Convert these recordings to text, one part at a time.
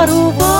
மாறுவார்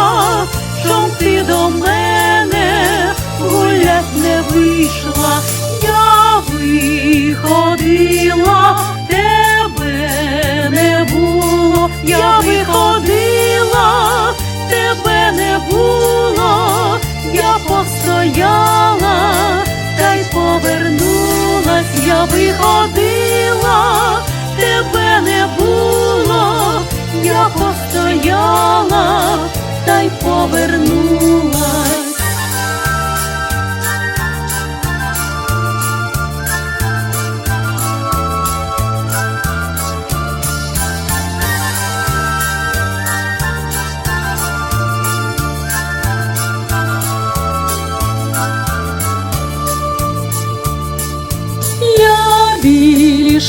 повернулась,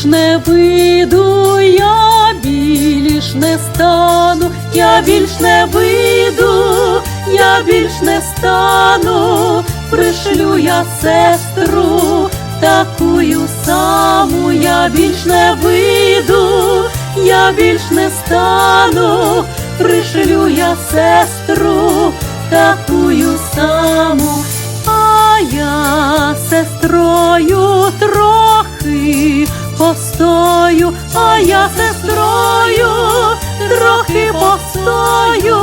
більш не вийду, я більш не стану, я більш не вийду, я більш не стану, пришлю я сестру, такую саму, я більш не вийду, я більш не стану, пришлю я сестру, такую саму. А я сестрою постою, а я сестрою трохи постою,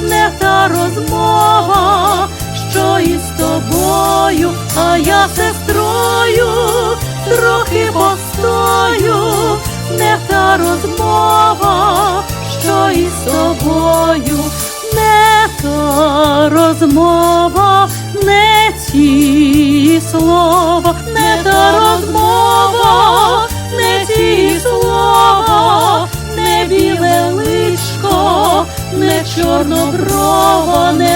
не та розмова, що із тобою, а я сестрою трохи постою, не та розмова, що із тобою, чорноброване.